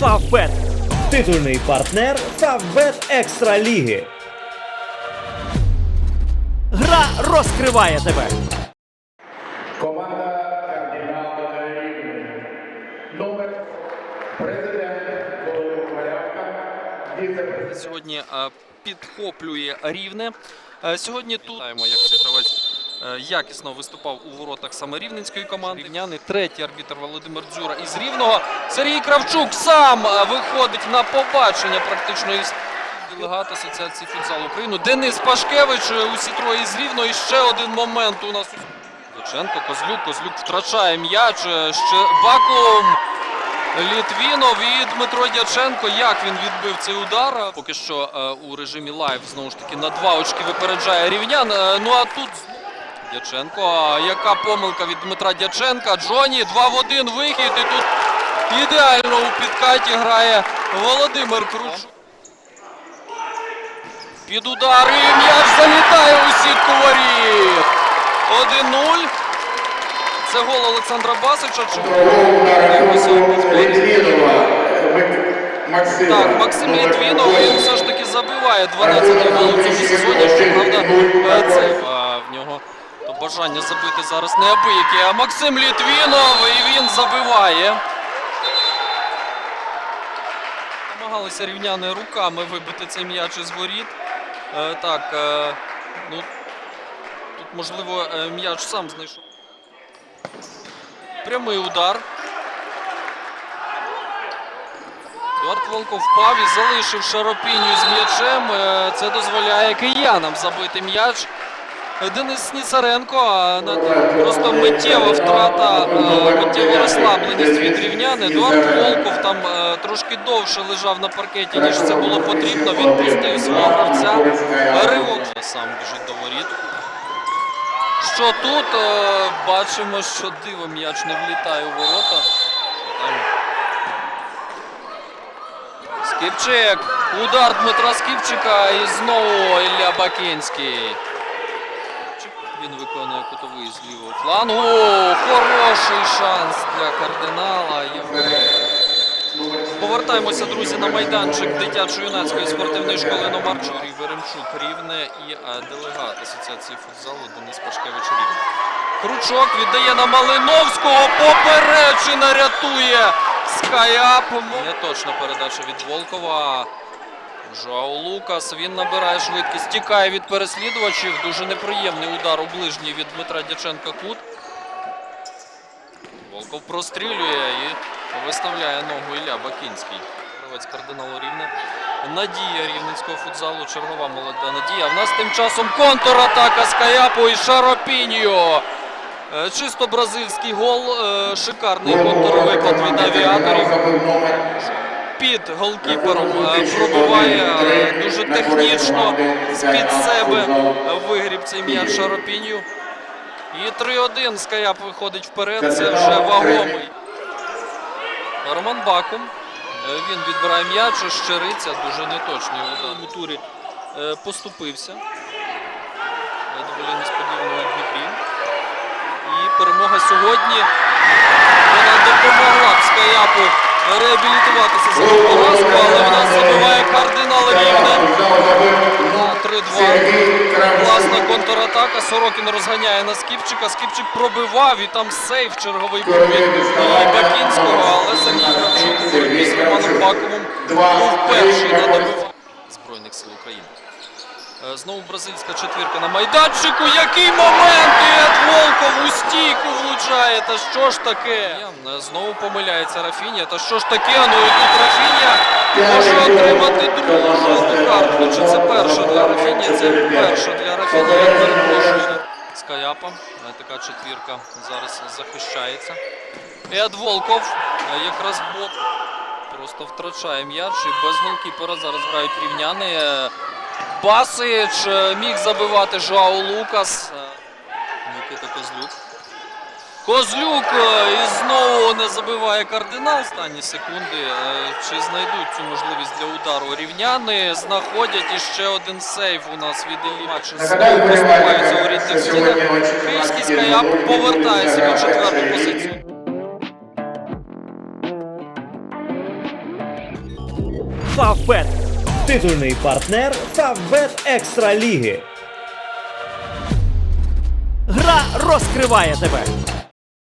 Фавбет. Титульний партнер Фавбет Екстра Ліги. Гра розкриває тебе. Команда кардинал Рівний. Номер президент сьогодні е, підхоплює рівне. Е, Сьогодні тут знаємо, як цей гравець якісно виступав у воротах саме рівненської команди. Рівняни третій арбітр Володимир Дзюра із Рівного. Сергій Кравчук сам е, виходить на побачення практично із делегат Асоціації футзалу України. Денис Пашкевич е, усі троє з Рівного. І ще один момент у нас. Доченко, Козлюк, Козлюк втрачає м'яч. е, Ще Бакум. Літвінов і Дмитро Дяченко. Як він відбив цей удар? Поки що е, у режимі лайв знову ж таки на два очки випереджає рівнян. Е, ну а тут Дяченко. Яка помилка від Дмитра Дяченка? Джоні 2 в 1 вихід. І тут ідеально у підкаті грає Володимир Кручук. Під удар і м'яч залітає у сітку воріт. 1-0. Це гол Олександра Басича. Так, Максим Літвінов він все ж таки забиває 12 гол у цьому сезоні. Щоправда, е, це в нього бажання забити зараз неабияке. А Максим Літвінов і він забиває. Намагалися рівняни руками вибити цей м'яч із воріт. Е, так, е, ну тут можливо е, м'яч сам знайшов. Прямий удар. Едуард Волков впав і залишив Шаропіню з м'ячем. Е, Це дозволяє киянам забити м'яч. Денис на- Просто миттєва втрата, е, миттєва розслабленість від рівнян. Едуард Волков там е, трошки довше лежав на паркеті, ніж це було потрібно. Він пустив свого гравця. Ривок сам біжить до воріт. Що тут? Е, Бачимо, що диво м'яч не влітає у ворота. Скіпчик. Удар Дмитра Скіпчика і знову Ілля Бакінський. Він виконує кутовий з лівого флангу. Хороший шанс для кардинала. Повертаємося, друзі, на майданчик дитячо-юнацької спортивної школи номер 4 Веремчук Рівне і е, делегат Асоціації футзалу Денис Пашкевич Рівне. Кручок віддає на Малиновського. Поперечина рятує Скайап. Неточна передача від Волкова. Жоау Лукас. Він набирає швидкість. Тікає від переслідувачів. Дуже неприємний удар у ближній від Дмитра Дяченка кут. Волков прострілює і виставляє ногу Ілля Бакінський. Гравець кардиналу Рівне. Надія рівненського футзалу. Чергова молода надія. В нас тим часом контратака з Каяпу і Шаропіньо. Е, Чисто бразильський гол. Е, Шикарний контрвипад від авіаторів. Під голкіпером е, пробиває е, дуже технічно з-під себе вигріб цей м'яч Шаропінью. І 3-1 Скаяп виходить вперед. Це вже вагомий. Роман Бакум. Е, Він відбирає м'яч, щириця, дуже неточний. У турі е, поступився. Доволі несподівано у Дніпрі. І перемога сьогодні. Вона допомогла реабілітуватися за поразку, але в нас забиває кардинал Рівне. На 3-2. Класна контратака. Сорокін розганяє на Скіпчика. Скіпчик пробивав і там сейф черговий був від Бакінського, але Сергій з Романом Баковим був перший на добиванні Збройних сил України. Е, Знову бразильська четвірка на майданчику. Який момент! Волков у стійку влучає. Та що ж таке? Е, Знову помиляється Рафінія. Та що ж таке? Ну і тут Рафінія може отримати другу жовту картку. Чи це перша для Рафінія? Це перша для Рафінія. Я перепрошую. Скаяпа. Е, Така четвірка зараз захищається. Ед Волков е, якраз бок. Просто втрачає м'яч і без голкіпера зараз грають рівняни. Е, Басич е, міг забивати Жоау Лукас. Козлюк. Е, і знову не забиває кардинал. Останні секунди. Е, Чи знайдуть цю можливість для удару рівняни? Знаходять і ще один сейв у нас від Іллі. Знову поступаються у рідних стінах. Київський скаяп повертає себе четверту позицію. Фавбет. Титульний партнер Фавбет Екстра Ліги. Гра розкриває тебе.